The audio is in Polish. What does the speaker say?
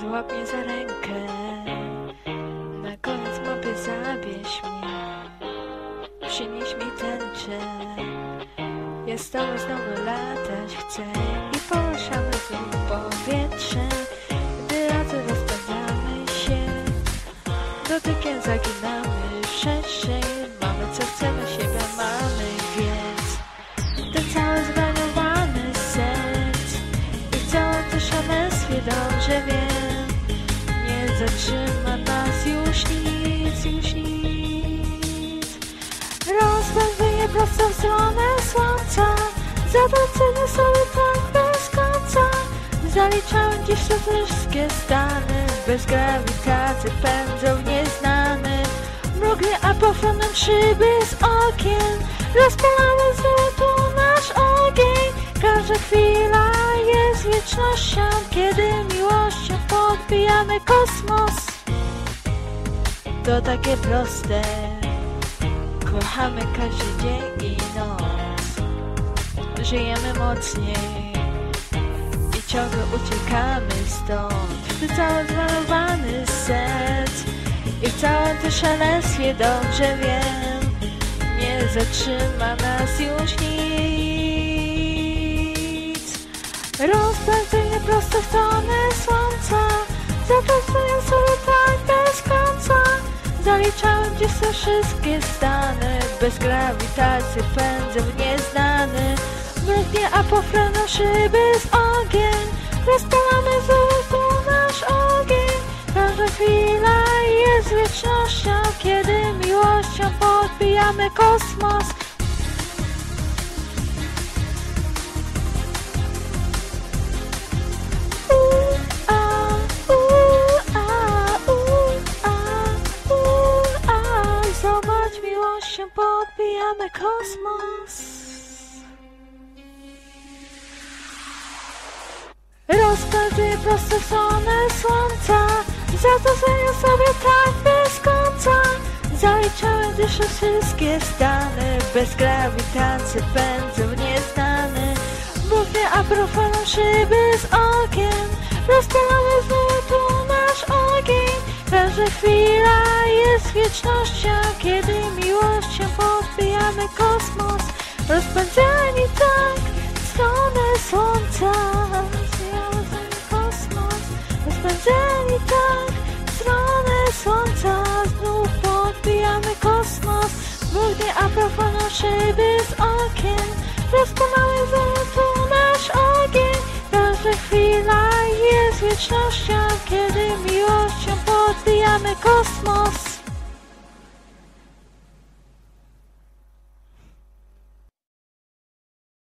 Złap mnie za rękę. Na koniec mapy zabierz mnie. Przynieś mi tęczę Ja z tobą znowu latać chcę. I poruszamy w powietrze Gdy razem rozpędzamy się. Dotykiem zaginamy przestrzeń Mamy co chcemy, siebie mamy, więc Ten cały zwariowany sens. I całym to szaleństwie dobrze wiem zatrzyma nas już nic, już nic. Rozpędzenie prosto w stronę słońca Zatracenie sobie tak bez końca. Zaliczałem dziś te wszystkie stany Bez grawitacji pędzą nieznany Mrugnie apofonem szyby z okien Rozpalamy tu nasz ogień. Każda chwila jest wiecznością Kiedy miłością podbijamy kosmos. To takie proste. Kochamy każdy dzień i noc. Żyjemy mocniej I ciągle uciekamy stąd. Gdy cały zmalowany sens I w całym tym szaleństwie dobrze wiem Nie zatrzyma nas już nic. Rozpędzenie prosto w słońca Zapracuję sobie tak bez końca Zaliczałem dziś te wszystkie stany. Bez grawitacji pędzę w nieznany. Mrugnie apofreną szyby z ogień. Rozpalamy znowu nasz ogień. Każda chwila jest wiecznością Kiedy miłością podbijamy kosmos miłością podbijamy kosmos. Rozpędzę prosto w stronę słońca Zatracenia sobie tak bez końca Zaliczałem już wszystkie stany. Bez grawitacji pędzę w nieznany. Mówię a profaną szyby z okien jest wiecznością Kiedy miłością podbijamy kosmos. Rozpędzeni tak w stronę słońca ten kosmos. Rozpędzeni tak w stronę słońca Znów podbijamy kosmos. Mrugnie a profaną szyby z okien znowu tu nasz ogień. Każda chwila jest wiecznością Kiedy miłością podbijamy kosmos